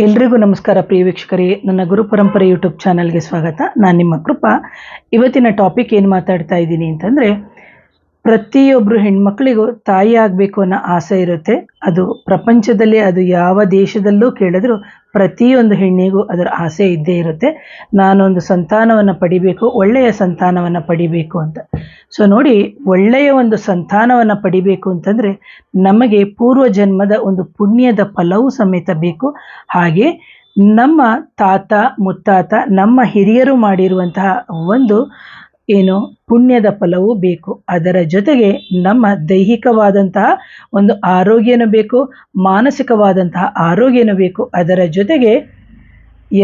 ಎಲ್ರಿಗೂ ನಮಸ್ಕಾರ ಪ್ರಿಯ ವೀಕ್ಷಕರೇ. ನನ್ನ ಗುರು ಪರಂಪರೆ ಯೂಟ್ಯೂಬ್ ಚಾನಲ್ಗೆ ಸ್ವಾಗತ. ನಾನು ನಿಮ್ಮ ಕೃಪಾ. ಇವತ್ತಿನ ಟಾಪಿಕ್ ಏನು ಮಾತಾಡ್ತಾ ಇದ್ದೀನಿ ಅಂತಂದರೆ ಪ್ರತಿಯೊಬ್ಬರು ಹೆಣ್ಮಕ್ಳಿಗೂ ತಾಯಿ ಆಗಬೇಕು ಅನ್ನೋ ಆಸೆ ಇರುತ್ತೆ. ಅದು ಪ್ರಪಂಚದಲ್ಲಿ, ಅದು ಯಾವ ದೇಶದಲ್ಲೂ ಕೇಳಿದ್ರು ಪ್ರತಿಯೊಂದು ಹೆಣ್ಣಿಗೂ ಅದರ ಆಸೆ ಇದ್ದೇ ಇರುತ್ತೆ. ನಾನೊಂದು ಸಂತಾನವನ್ನು ಪಡಿಬೇಕು, ಒಳ್ಳೆಯ ಸಂತಾನವನ್ನು ಪಡಿಬೇಕು ಅಂತ. ಸೊ ನೋಡಿ, ಒಳ್ಳೆಯ ಒಂದು ಸಂತಾನವನ್ನು ಪಡಿಬೇಕು ಅಂತಂದರೆ ನಮಗೆ ಪೂರ್ವ ಜನ್ಮದ ಒಂದು ಪುಣ್ಯದ ಫಲವೂ ಸಮೇತ ಬೇಕು. ಹಾಗೆ ನಮ್ಮ ತಾತ, ಮುತ್ತಾತ, ನಮ್ಮ ಹಿರಿಯರು ಮಾಡಿರುವಂತಹ ಒಂದು ಏನು ಪುಣ್ಯದ ಫಲವೂ ಬೇಕು. ಅದರ ಜೊತೆಗೆ ನಮ್ಮ ದೈಹಿಕವಾದಂತಹ ಒಂದು ಆರೋಗ್ಯನೂ ಬೇಕು, ಮಾನಸಿಕವಾದಂತಹ ಆರೋಗ್ಯನೂ ಬೇಕು. ಅದರ ಜೊತೆಗೆ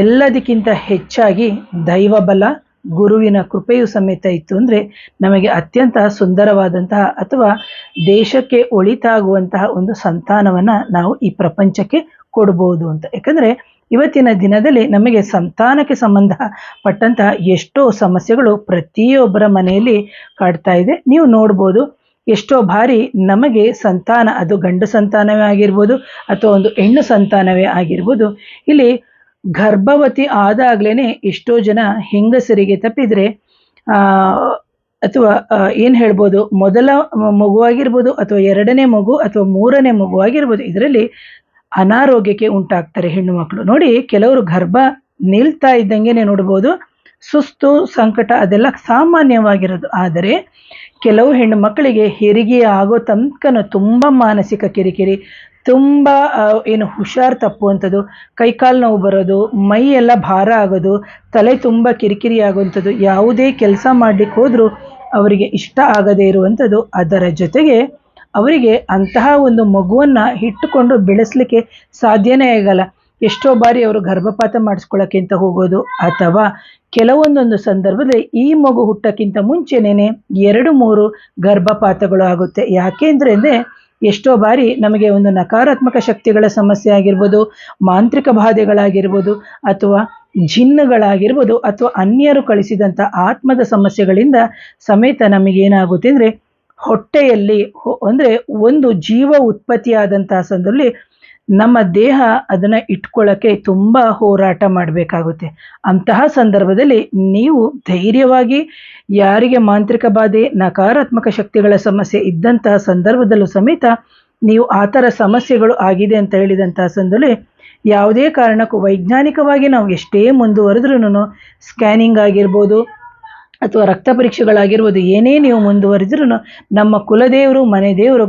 ಎಲ್ಲದಕ್ಕಿಂತ ಹೆಚ್ಚಾಗಿ ದೈವಬಲ, ಗುರುವಿನ ಕೃಪೆಯು ಸಮೇತ ಇತ್ತು ಅಂದರೆ ನಮಗೆ ಅತ್ಯಂತ ಸುಂದರವಾದಂತಹ ಅಥವಾ ದೇಶಕ್ಕೆ ಒಳಿತಾಗುವಂತಹ ಒಂದು ಸಂತಾನವನ್ನು ನಾವು ಈ ಪ್ರಪಂಚಕ್ಕೆ ಕೊಡ್ಬೋದು ಅಂತ. ಯಾಕಂದರೆ ಇವತ್ತಿನ ದಿನದಲ್ಲಿ ನಮಗೆ ಸಂತಾನಕ್ಕೆ ಸಂಬಂಧ ಪಟ್ಟಂತಹ ಎಷ್ಟೋ ಸಮಸ್ಯೆಗಳು ಪ್ರತಿಯೊಬ್ಬರ ಮನೆಯಲ್ಲಿ ಕಾಡ್ತಾ ಇದೆ. ನೀವು ನೋಡ್ಬೋದು, ಎಷ್ಟೋ ಬಾರಿ ನಮಗೆ ಸಂತಾನ, ಅದು ಗಂಡು ಸಂತಾನವೇ ಆಗಿರ್ಬೋದು ಅಥವಾ ಒಂದು ಹೆಣ್ಣು ಸಂತಾನವೇ ಆಗಿರ್ಬೋದು, ಇಲ್ಲಿ ಗರ್ಭವತಿ ಆದಾಗ್ಲೇ ಎಷ್ಟೋ ಜನ ಹೆಂಗಸರಿಗೆ ತಪ್ಪಿದರೆ ಅಥವಾ ಏನು ಹೇಳ್ಬೋದು, ಮೊದಲ ಮಗುವಾಗಿರ್ಬೋದು ಅಥವಾ ಎರಡನೇ ಮಗು ಅಥವಾ ಮೂರನೇ ಮಗು ಆಗಿರ್ಬೋದು, ಇದರಲ್ಲಿ ಅನಾರೋಗ್ಯಕ್ಕೆ ಉಂಟಾಗ್ತಾರೆ ಹೆಣ್ಣು ಮಕ್ಕಳು ನೋಡಿ, ಕೆಲವರು ಗರ್ಭ ನಿಲ್ತಾ ಇದ್ದಂಗೆ ನೋಡ್ಬೋದು. ಸುಸ್ತು, ಸಂಕಟ ಅದೆಲ್ಲ ಸಾಮಾನ್ಯವಾಗಿರೋದು. ಆದರೆ, ಕೆಲವು ಹೆಣ್ಣು ಮಕ್ಕಳಿಗೆ ಹೆರಿಗೆ ಆಗೋ ತನಕನೂ ತುಂಬ ಮಾನಸಿಕ ಕಿರಿಕಿರಿ, ತುಂಬ ಏನು ಹುಷಾರು ತಪ್ಪುವಂಥದ್ದು, ಕೈಕಾಲು ನೋವು ಬರೋದು, ಮೈ ಎಲ್ಲ ಭಾರ ಆಗೋದು, ತಲೆ ತುಂಬ ಕಿರಿಕಿರಿ ಆಗುವಂಥದ್ದು, ಯಾವುದೇ ಕೆಲಸ ಮಾಡಲಿಕ್ಕೆ ಹೋದರೂ ಅವರಿಗೆ ಇಷ್ಟ ಆಗದೇ ಇರುವಂಥದ್ದು ಅದರ ಜೊತೆಗೆ ಅವರಿಗೆ ಅಂತಹ ಒಂದು ಮಗುವನ್ನು ಇಟ್ಟುಕೊಂಡು ಬೆಳೆಸಲಿಕ್ಕೆ ಸಾಧ್ಯನೇ ಆಗಲ್ಲ. ಎಷ್ಟೋ ಬಾರಿ ಅವರು ಗರ್ಭಪಾತ ಮಾಡಿಸ್ಕೊಳ್ಳೋಕ್ಕಿಂತ ಹೋಗೋದು ಅಥವಾ ಕೆಲವೊಂದೊಂದು ಸಂದರ್ಭದಲ್ಲಿ ಈ ಮಗು ಹುಟ್ಟಕ್ಕಿಂತ ಮುಂಚೆನೇ ಎರಡು ಮೂರು ಗರ್ಭಪಾತಗಳು ಆಗುತ್ತೆ. ಯಾಕೆಂದ್ರೆ ಅಂದರೆ ಎಷ್ಟೋ ಬಾರಿ ನಮಗೆ ಒಂದು ನಕಾರಾತ್ಮಕ ಶಕ್ತಿಗಳ ಸಮಸ್ಯೆ ಆಗಿರ್ಬೋದು, ಮಾಂತ್ರಿಕ ಬಾಧೆಗಳಾಗಿರ್ಬೋದು ಅಥವಾ ಜಿನ್ನುಗಳಾಗಿರ್ಬೋದು ಅಥವಾ ಅನ್ಯರು ಕಳಿಸಿದಂಥ ಆತ್ಮದ ಸಮಸ್ಯೆಗಳಿಂದ ಸಮೇತ ನಮಗೇನಾಗುತ್ತೆ ಅಂದರೆ ಹೊಟ್ಟೆಯಲ್ಲಿ ಅಂದರೆ ಒಂದು ಜೀವ ಉತ್ಪತ್ತಿಯಾದಂತಹ ಸಂದರ್ಭದಲ್ಲಿ ನಮ್ಮ ದೇಹ ಅದನ್ನು ಇಟ್ಕೊಳ್ಳೋಕ್ಕೆ ತುಂಬ ಹೋರಾಟ ಮಾಡಬೇಕಾಗುತ್ತೆ. ಅಂತಹ ಸಂದರ್ಭದಲ್ಲಿ ನೀವು ಧೈರ್ಯವಾಗಿ ಯಾರಿಗೆ ಮಾಂತ್ರಿಕ ಬಾಧೆ, ನಕಾರಾತ್ಮಕ ಶಕ್ತಿಗಳ ಸಮಸ್ಯೆ ಇದ್ದಂತಹ ಸಂದರ್ಭದಲ್ಲೂ ಸಮೇತ ನೀವು ಆ ಥರ ಸಮಸ್ಯೆಗಳು ಆಗಿದೆ ಅಂತ ಹೇಳಿದಂತಹ ಸಂದರ್ಭದಲ್ಲಿ ಯಾವುದೇ ಕಾರಣಕ್ಕೂ ವೈಜ್ಞಾನಿಕವಾಗಿ ನಾವು ಎಷ್ಟೇ ಮುಂದುವರೆದ್ರೂ ಸ್ಕ್ಯಾನಿಂಗ್ ಆಗಿರ್ಬೋದು ಅಥವಾ ರಕ್ತ ಪರೀಕ್ಷೆಗಳಾಗಿರ್ಬೋದು, ಏನೇ ನೀವು ಮುಂದುವರೆದ್ರೂ ನಮ್ಮ ಕುಲದೇವರು, ಮನೆ ದೇವರು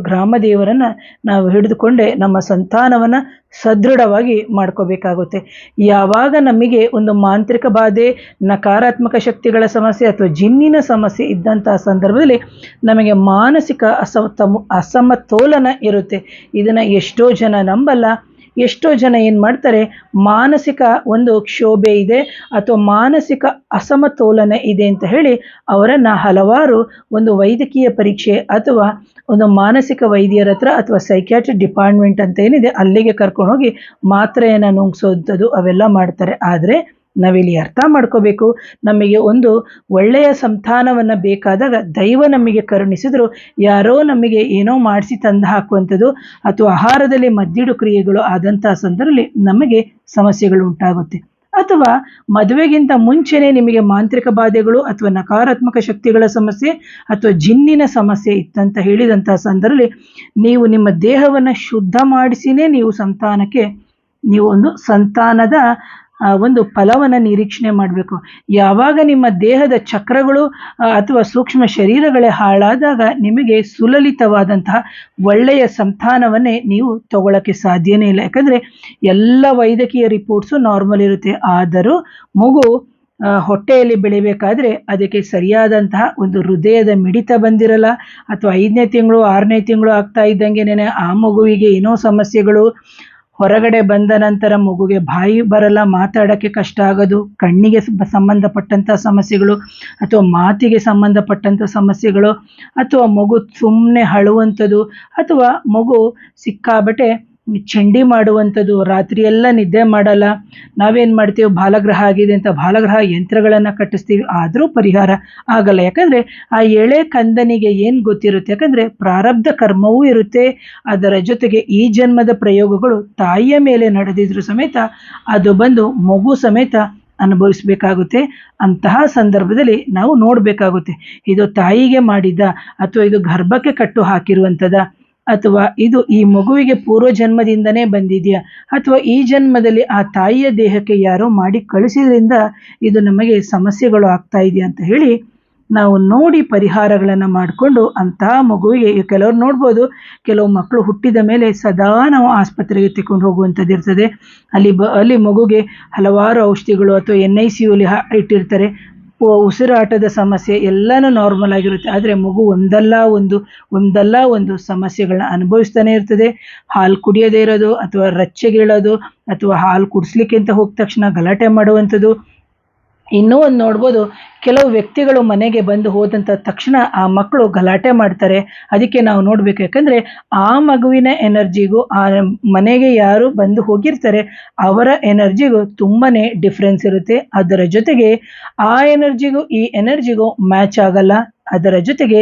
ನಾವು ಹಿಡಿದುಕೊಂಡೇ ನಮ್ಮ ಸಂತಾನವನ್ನು ಸದೃಢವಾಗಿ ಮಾಡ್ಕೋಬೇಕಾಗುತ್ತೆ. ಯಾವಾಗ ನಮಗೆ ಒಂದು ಮಾಂತ್ರಿಕ ಬಾಧೆ, ನಕಾರಾತ್ಮಕ ಶಕ್ತಿಗಳ ಸಮಸ್ಯೆ ಅಥವಾ ಜಿನ್ನಿನ ಸಮಸ್ಯೆ ಇದ್ದಂತಹ ಸಂದರ್ಭದಲ್ಲಿ ನಮಗೆ ಮಾನಸಿಕ ಅಸಮ ಅಸಮತೋಲನ ಇರುತ್ತೆ. ಇದನ್ನು ಎಷ್ಟೋ ಜನ ನಂಬಲ್ಲ. ಎಷ್ಟೋ ಜನ ಏನು ಮಾಡ್ತಾರೆ, ಮಾನಸಿಕ ಒಂದು ಕ್ಷೋಭೆ ಇದೆ ಅಥವಾ ಮಾನಸಿಕ ಅಸಮತೋಲನ ಇದೆ ಅಂತ ಹೇಳಿ ಅವರನ್ನು ಹಲವಾರು ಒಂದು ವೈದ್ಯಕೀಯ ಪರೀಕ್ಷೆ ಅಥವಾ ಒಂದು ಮಾನಸಿಕ ವೈದ್ಯರ ಹತ್ರ ಅಥವಾ ಸೈಕ್ಯಾಟ್ರಿಕ್ ಡಿಪಾರ್ಟ್ಮೆಂಟ್ ಅಂತ ಏನಿದೆ ಅಲ್ಲಿಗೆ ಕರ್ಕೊಂಡೋಗಿ ಮಾತ್ರೆಯನ್ನು ನುಂಗಿಸೋಂಥದ್ದು ಅವೆಲ್ಲ ಮಾಡ್ತಾರೆ. ಆದರೆ ನಾವಿಲ್ಲಿ ಅರ್ಥ ಮಾಡ್ಕೋಬೇಕು. ನಮಗೆ ಒಂದು ಒಳ್ಳೆಯ ಸಂತಾನವನ್ನು ಬೇಕಾದಾಗ ದೈವ ನಮಗೆ ಕರುಣಿಸಿದ್ರು, ಯಾರೋ ನಮಗೆ ಏನೋ ಮಾಡಿಸಿ ತಂದು ಹಾಕುವಂಥದ್ದು, ಅಥವಾ ಆಹಾರದಲ್ಲಿ ಮದ್ದಿಡು ಕ್ರಿಯೆಗಳು ಆದಂತಹ ಸಂದರ್ಭದಲ್ಲಿ ನಮಗೆ ಸಮಸ್ಯೆಗಳು ಉಂಟಾಗುತ್ತೆ. ಅಥವಾ ಮದುವೆಗಿಂತ ಮುಂಚೆನೇ ನಿಮಗೆ ಮಾಂತ್ರಿಕ ಬಾಧೆಗಳು, ಅಥವಾ ನಕಾರಾತ್ಮಕ ಶಕ್ತಿಗಳ ಸಮಸ್ಯೆ, ಅಥವಾ ಜಿನ್ನಿನ ಸಮಸ್ಯೆ ಇತ್ತಂತ ಹೇಳಿದಂಥ ಸಂದರ್ಭದಲ್ಲಿ ನೀವು ನಿಮ್ಮ ದೇಹವನ್ನು ಶುದ್ಧ ಮಾಡಿಸಿನೇ ನೀವು ಸಂತಾನಕ್ಕೆ, ನೀವು ಒಂದು ಸಂತಾನದ ಒಂದು ಫಲವನ್ನು ನಿರೀಕ್ಷಣೆ ಮಾಡಬೇಕು. ಯಾವಾಗ ನಿಮ್ಮ ದೇಹದ ಚಕ್ರಗಳು ಅಥವಾ ಸೂಕ್ಷ್ಮ ಶರೀರಗಳೇ ಹಾಳಾದಾಗ ನಿಮಗೆ ಸುಲಲಿತವಾದಂತಹ ಒಳ್ಳೆಯ ಸಂತಾನವನ್ನೇ ನೀವು ತಗೊಳ್ಳೋಕ್ಕೆ ಸಾಧ್ಯನೇ ಇಲ್ಲ. ಯಾಕಂದರೆ ಎಲ್ಲ ವೈದ್ಯಕೀಯ ರಿಪೋರ್ಟ್ಸು ನಾರ್ಮಲ್ ಇರುತ್ತೆ. ಆದರೂ ಮಗು ಹೊಟ್ಟೆಯಲ್ಲಿ ಬೆಳಿಬೇಕಾದ್ರೆ ಅದಕ್ಕೆ ಸರಿಯಾದಂತಹ ಒಂದು ಹೃದಯದ ಮಿಡಿತ ಬಂದಿರಲ್ಲ. ಅಥವಾ ಐದನೇ ತಿಂಗಳು, ಆರನೇ ತಿಂಗಳು ಆಗ್ತಾ ಇದ್ದಂಗೆನೇ ಆ ಮಗುವಿಗೆ ಏನೋ ಸಮಸ್ಯೆಗಳು ಹೊರಗಡೆ ಬಂದ ನಂತರ ಮಗುಗೆ ಬಾಯಿ ಬರಲ್ಲ, ಮಾತಾಡೋಕ್ಕೆ ಕಷ್ಟ ಆಗೋದು, ಕಣ್ಣಿಗೆ ಸಂಬಂಧಪಟ್ಟಂಥ ಸಮಸ್ಯೆಗಳು ಅಥವಾ ಮಾತಿಗೆ ಸಂಬಂಧಪಟ್ಟಂಥ ಸಮಸ್ಯೆಗಳು ಅಥವಾ ಮಗು ಸುಮ್ಮನೆ ಅಳುವಂಥದ್ದು ಅಥವಾ ಮಗು ಸಿಕ್ಕಾಬಟ್ಟೆ ಚಂಡಿ ಮಾಡುವಂಥದ್ದು ರಾತ್ರಿ ಎಲ್ಲ ನಿದ್ದೆ ಮಾಡಲ್ಲ, ನಾವೇನು ಮಾಡ್ತೀವಿ? ಬಾಲಗ್ರಹ ಆಗಿದೆ ಅಂತ ಬಾಲಗ್ರಹ ಯಂತ್ರಗಳನ್ನು ಕಟ್ಟಿಸ್ತೀವಿ, ಆದರೂ ಪರಿಹಾರ ಆಗಲ್ಲ. ಯಾಕಂದರೆ ಆ ಎಳೆ ಕಂದನಿಗೆ ಏನು ಗೊತ್ತಿರುತ್ತೆ? ಯಾಕಂದರೆ ಪ್ರಾರಬ್ಧ ಕರ್ಮವೂ ಇರುತ್ತೆ. ಅದರ ಜೊತೆಗೆ ಈ ಜನ್ಮದ ಪ್ರಯೋಗಗಳು ತಾಯಿಯ ಮೇಲೆ ನಡೆದಿದ್ರು ಸಮೇತ ಅದು ಬಂದು ಮಗು ಸಮೇತ ಅನುಭವಿಸಬೇಕಾಗುತ್ತೆ. ಅಂತಹ ಸಂದರ್ಭದಲ್ಲಿ ನಾವು ನೋಡಬೇಕಾಗುತ್ತೆ, ಇದು ತಾಯಿಗೆ ಮಾಡಿದ್ದ ಅಥವಾ ಇದು ಗರ್ಭಕ್ಕೆ ಕಟ್ಟು ಹಾಕಿರುವಂಥದ್ದ ಅಥವಾ ಇದು ಈ ಮಗುವಿಗೆ ಪೂರ್ವ ಜನ್ಮದಿಂದನೇ ಬಂದಿದೆಯಾ? ಅಥವಾ ಈ ಜನ್ಮದಲ್ಲಿ ಆ ತಾಯಿಯ ದೇಹಕ್ಕೆ ಯಾರೋ ಮಾಡಿ ಕಳಿಸಿದ್ರಿಂದ ಇದು ನಮಗೆ ಸಮಸ್ಯೆಗಳು ಆಗ್ತಾ ಇದೆಯಾ ಅಂತ ಹೇಳಿ ನಾವು ನೋಡಿ ಪರಿಹಾರಗಳನ್ನು ಮಾಡಿಕೊಂಡು ಅಂತಹ ಮಗುವಿಗೆ ಕೆಲವರು ನೋಡ್ಬೋದು, ಕೆಲವು ಮಕ್ಕಳು ಹುಟ್ಟಿದ ಮೇಲೆ ಸದಾ ನಾವು ಆಸ್ಪತ್ರೆಗೆ ತೆಕೊಂಡು ಹೋಗುವಂಥದ್ದು ಇರ್ತದೆ. ಅಲ್ಲಿ ಬ, ಅಲ್ಲಿ ಮಗುಗೆ ಹಲವಾರು ಔಷಧಿಗಳು ಅಥವಾ ಎನ್ ಐ ಸಿ ಯುಲಿ ಇಟ್ಟಿರ್ತಾರೆ. ಉಸಿರಾಟದ ಸಮಸ್ಯೆ ಎಲ್ಲನೂ ನಾರ್ಮಲ್ ಆಗಿರುತ್ತೆ. ಆದರೆ ಮಗು ಒಂದಲ್ಲ ಒಂದು ಒಂದಲ್ಲ ಒಂದು ಸಮಸ್ಯೆಗಳನ್ನ ಅನುಭವಿಸ್ತಾನೆ ಇರ್ತದೆ. ಹಾಲು ಕುಡಿಯದೇ ಇರೋದು ಅಥವಾ ರಚ್ಚೆಗೀಳೋದು ಅಥವಾ ಹಾಲು ಕುಡಿಸ್ಲಿಕ್ಕೆ ಅಂತ ಹೋದ ತಕ್ಷಣ ಗಲಾಟೆ ಮಾಡುವಂಥದ್ದು. ಇನ್ನೂ ಒಂದು ನೋಡ್ಬೋದು, ಕೆಲವು ವ್ಯಕ್ತಿಗಳು ಮನೆಗೆ ಬಂದು ಹೋದಂಥ ತಕ್ಷಣ ಆ ಮಕ್ಕಳು ಗಲಾಟೆ ಮಾಡ್ತಾರೆ. ಅದಕ್ಕೆ ನಾವು ನೋಡಬೇಕು ಯಾಕಂದರೆ ಆ ಮಗುವಿನ ಎನರ್ಜಿಗೂ, ಆ ಮನೆಗೆ ಯಾರು ಬಂದು ಹೋಗಿರ್ತಾರೆ, ಅವರ ಎನರ್ಜಿಗೂ ತುಂಬಾ ಡಿಫ್ರೆನ್ಸ್ ಇರುತ್ತೆ. ಅದರ ಜೊತೆಗೆ ಆ ಎನರ್ಜಿಗೂ, ಈ ಎನರ್ಜಿಗೂ ಮ್ಯಾಚ್ ಆಗಲ್ಲ. ಅದರ ಜೊತೆಗೆ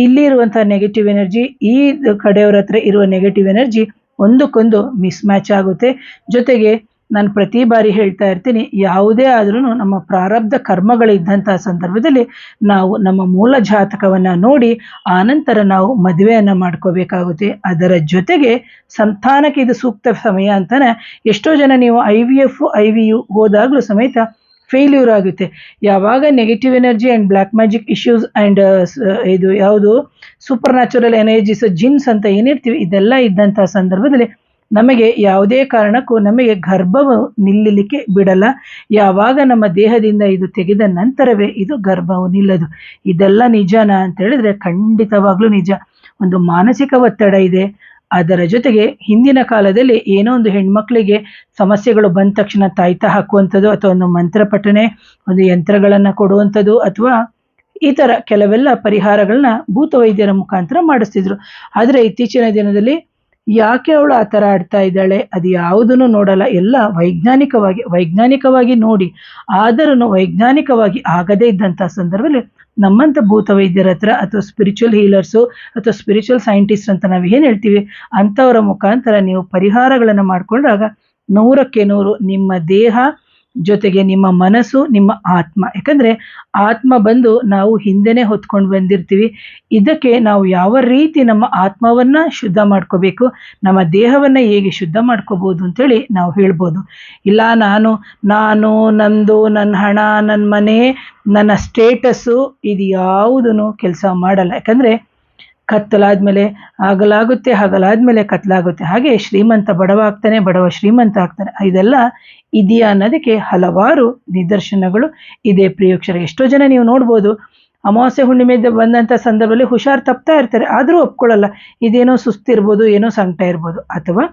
ಇಲ್ಲಿರುವಂಥ ನೆಗೆಟಿವ್ ಎನರ್ಜಿ ಈ ಕಡೆಯವ್ರ ಹತ್ರ ಇರುವ ನೆಗೆಟಿವ್ ಎನರ್ಜಿ ಒಂದಕ್ಕೊಂದು ಮಿಸ್ ಮ್ಯಾಚ್ ಆಗುತ್ತೆ. ಜೊತೆಗೆ ನಾನು ಪ್ರತಿ ಬಾರಿ ಹೇಳ್ತಾ ಇರ್ತೀನಿ, ಯಾವುದೇ ಆದ್ರೂ ನಮ್ಮ ಪ್ರಾರಬ್ಧ ಕರ್ಮಗಳಿದ್ದಂಥ ಸಂದರ್ಭದಲ್ಲಿ ನಾವು ನಮ್ಮ ಮೂಲ ಜಾತಕವನ್ನು ನೋಡಿ ಆನಂತರ ನಾವು ಮದುವೆಯನ್ನು ಮಾಡ್ಕೋಬೇಕಾಗುತ್ತೆ. ಅದರ ಜೊತೆಗೆ ಸಂತಾನಕ್ಕೆ ಇದು ಸೂಕ್ತ ಸಮಯ ಅಂತಾನೆ ಎಷ್ಟೋ ಜನ ನೀವು I V F I V U ಹೋದಾಗಲೂ ಸಮೇತ ಫೇಲ್ಯೂರ್ ಆಗುತ್ತೆ. ಯಾವಾಗ negative energy and black magic issues and ಇದು ಯಾವುದು ಸೂಪರ್ ನ್ಯಾಚುರಲ್ ಎನರ್ಜೀಸ್ ಜಿನ್ಸ್ ಅಂತ ಏನಿರ್ತೀವಿ, ಇದೆಲ್ಲ ಇದ್ದಂಥ ಸಂದರ್ಭದಲ್ಲಿ ನಮಗೆ ಯಾವುದೇ ಕಾರಣಕ್ಕೂ ನಮಗೆ ಗರ್ಭವು ನಿಲ್ಲಲಿಕ್ಕೆ ಬಿಡಲ್ಲ. ಯಾವಾಗ ನಮ್ಮ ದೇಹದಿಂದ ಇದು ತೆಗೆದ ನಂತರವೇ ಇದು ಗರ್ಭವು ನಿಲ್ಲದು. ಇದೆಲ್ಲ ನಿಜನಾ ಅಂತ ಹೇಳಿದ್ರೆ ಖಂಡಿತವಾಗ್ಲೂ ನಿಜ. ಒಂದು ಮಾನಸಿಕ ಒತ್ತಡ ಇದೆ. ಅದರ ಜೊತೆಗೆ ಹಿಂದಿನ ಕಾಲದಲ್ಲಿ ಏನೋ ಒಂದು ಹೆಣ್ಮಕ್ಳಿಗೆ ಸಮಸ್ಯೆಗಳು ಬಂದ ತಕ್ಷಣ ತಾಯ್ತ ಹಾಕುವಂಥದ್ದು ಅಥವಾ ಒಂದು ಮಂತ್ರ ಪಠನೆ ಒಂದು ಯಂತ್ರಗಳನ್ನು ಕೊಡುವಂಥದ್ದು ಅಥವಾ ಈ ಥರ ಕೆಲವೆಲ್ಲ ಪರಿಹಾರಗಳನ್ನ ಭೂತ ವೈದ್ಯರ ಮುಖಾಂತರ ಮಾಡಿಸ್ತಿದ್ರು. ಆದರೆ ಇತ್ತೀಚಿನ ದಿನದಲ್ಲಿ ಯಾಕೆ ಅವಳು ಆ ಥರ ಆಡ್ತಾ ಇದ್ದಾಳೆ? ಅದು ಯಾವುದನ್ನು ನೋಡಲ್ಲ. ಎಲ್ಲ ವೈಜ್ಞಾನಿಕವಾಗಿ ವೈಜ್ಞಾನಿಕವಾಗಿ ನೋಡಿ. ಆದರೂ ವೈಜ್ಞಾನಿಕವಾಗಿ ಆಗದೇ ಇದ್ದಂಥ ಸಂದರ್ಭದಲ್ಲಿ ನಮ್ಮಂಥ ಭೂತ ವೈದ್ಯರ ಹತ್ರ ಅಥವಾ ಸ್ಪಿರಿಚುವಲ್ ಹೀಲರ್ಸು ಅಥವಾ ಸ್ಪಿರಿಚುವಲ್ ಸೈಂಟಿಸ್ಟ್ ಅಂತ ನಾವು ಏನು ಹೇಳ್ತೀವಿ? ಅಂಥವರ ಮುಖಾಂತರ ನೀವು ಪರಿಹಾರಗಳನ್ನು ಮಾಡಿಕೊಂಡಾಗ ನೂರಕ್ಕೆ ನೂರು ನಿಮ್ಮ ದೇಹ ಜೊತೆಗೆ ನಿಮ್ಮ ಮನಸ್ಸು, ನಿಮ್ಮ ಆತ್ಮ. ಯಾಕಂದರೆ ಆತ್ಮ ಬಂದು ನಾವು ಹಿಂದೆನೆ ಹೊತ್ಕೊಂಡು ಬಂದಿರ್ತೀವಿ. ಇದಕ್ಕೆ ನಾವು ಯಾವ ರೀತಿ ನಮ್ಮ ಆತ್ಮವನ್ನು ಶುದ್ಧ ಮಾಡ್ಕೋಬೇಕು, ನಮ್ಮ ದೇಹವನ್ನು ಹೇಗೆ ಶುದ್ಧ ಮಾಡ್ಕೋಬೋದು ಅಂತೇಳಿ ನಾವು ಹೇಳ್ಬೋದು. ಇಲ್ಲ, ನಾನು ನಾನು, ನಂದು ನನ್ನ ಹಣ ನನ್ನ ಮನೆ, ನನ್ನ ಸ್ಟೇಟಸ್ಸು ಇದು ಯಾವುದೂ ಕೆಲಸ ಮಾಡಲ್ಲ. ಯಾಕಂದರೆ ಕತ್ತಲಾದ್ಮೇಲೆ ಆಗಲಾಗುತ್ತೆ, ಹಗಲಾದ್ಮೇಲೆ ಕತ್ತಲಾಗುತ್ತೆ ಹಾಗೆ ಶ್ರೀಮಂತ ಬಡವ ಆಗ್ತಾನೆ ಬಡವ ಶ್ರೀಮಂತ ಆಗ್ತಾನೆ. ಇದೆಲ್ಲ ಇದೆಯಾ ಅನ್ನೋದಕ್ಕೆ ಹಲವಾರು ನಿದರ್ಶನಗಳು ಇದೆ. ಪ್ರಿಯೋಕ್ಷರ ಎಷ್ಟೋ ಜನ ನೀವು ನೋಡ್ಬೋದು, ಅಮಾವಾಸ್ಯೆ ಹುಣ್ಣಿಮೆ ಬಂದಂಥ ಸಂದರ್ಭದಲ್ಲಿ ಹುಷಾರು ತಪ್ತಾ ಇರ್ತಾರೆ. ಆದರೂ ಒಪ್ಕೊಳ್ಳಲ್ಲ. ಇದೇನೋ ಸುಸ್ತಿರ್ಬೋದು, ಏನೋ ಸಂಕಟ ಇರ್ಬೋದು. ಅಥವಾ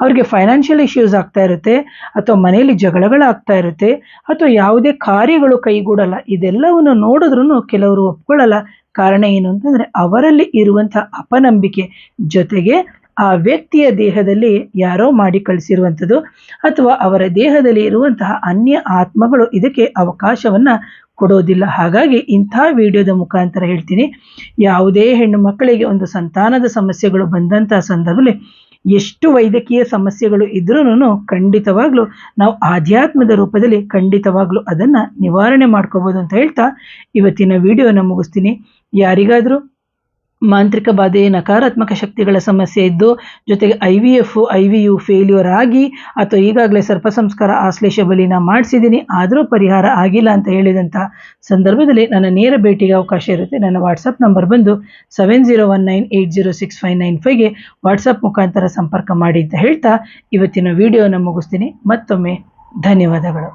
ಅವ್ರಿಗೆ ಫೈನಾನ್ಷಿಯಲ್ ಇಶ್ಯೂಸ್ ಆಗ್ತಾ ಇರುತ್ತೆ, ಅಥವಾ ಮನೆಯಲ್ಲಿ ಜಗಳಗಳಾಗ್ತಾ ಇರುತ್ತೆ, ಅಥವಾ ಯಾವುದೇ ಕಾರ್ಯಗಳು ಕೈಗೂಡಲ್ಲ, ಇದೆಲ್ಲವನ್ನು ನೋಡಿದ್ರೂ ಕೆಲವರು ಒಪ್ಕೊಳ್ಳಲ್ಲ. ಕಾರಣ ಏನು ಅಂತಂದರೆ, ಅವರಲ್ಲಿ ಇರುವಂಥ ಅಪನಂಬಿಕೆ ಜೊತೆಗೆ ಆ ವ್ಯಕ್ತಿಯ ದೇಹದಲ್ಲಿ ಯಾರೋ ಮಾಡಿ ಕಳಿಸಿರುವಂಥದ್ದು, ಅಥವಾ ಅವರ ದೇಹದಲ್ಲಿ ಇರುವಂತಹ ಅನ್ಯ ಆತ್ಮಗಳು ಇದಕ್ಕೆ ಅವಕಾಶವನ್ನು ಕೊಡೋದಿಲ್ಲ. ಹಾಗಾಗಿ ಇಂಥ ವಿಡಿಯೋದ ಮುಖಾಂತರ ಹೇಳ್ತೀನಿ, ಯಾವುದೇ ಹೆಣ್ಣು ಮಕ್ಕಳಿಗೆ ಒಂದು ಸಂತಾನದ ಸಮಸ್ಯೆಗಳು ಬಂದಂಥ ಸಂದರ್ಭದಲ್ಲಿ ಎಷ್ಟು ವೈದ್ಯಕೀಯ ಸಮಸ್ಯೆಗಳು ಇದ್ರೂ ಖಂಡಿತವಾಗ್ಲೂ ನಾವು ಆಧ್ಯಾತ್ಮದ ರೂಪದಲ್ಲಿ ಖಂಡಿತವಾಗ್ಲೂ ಅದನ್ನು ನಿವಾರಣೆ ಮಾಡ್ಕೋಬೋದು ಅಂತ ಹೇಳ್ತಾ ಇವತ್ತಿನ ವಿಡಿಯೋನ ಮುಗಿಸ್ತೀನಿ. ಯಾರಿಗಾದರೂ ಮಾಂತ್ರಿಕ ಬಾಧೆ ನಕಾರಾತ್ಮಕ ಶಕ್ತಿಗಳ ಸಮಸ್ಯೆ ಇದ್ದು, ಜೊತೆಗೆ I V F I V U failure ಆಗಿ ಅಥವಾ ಈಗಾಗಲೇ ಸರ್ಪ ಸಂಸ್ಕಾರ ಆಶ್ಲೇಷ ಬಲಿನ ಮಾಡಿಸಿದ್ದೀನಿ, ಆದರೂ ಪರಿಹಾರ ಆಗಿಲ್ಲ ಅಂತ ಹೇಳಿದಂಥ ಸಂದರ್ಭದಲ್ಲಿ ನನ್ನ ನೇರ ಭೇಟಿಗೆ ಅವಕಾಶ ಇರುತ್ತೆ. ನನ್ನ ವಾಟ್ಸಪ್ ನಂಬರ್ ಬಂದು seven zero one nine eight zero six five nine ಫೈವ್ಗೆ WhatsApp ಮುಖಾಂತರ ಸಂಪರ್ಕ ಮಾಡಿ ಅಂತ ಹೇಳ್ತಾ ಇವತ್ತಿನ ವಿಡಿಯೋನ ಮುಗಿಸ್ತೀನಿ. ಮತ್ತೊಮ್ಮೆ ಧನ್ಯವಾದಗಳು.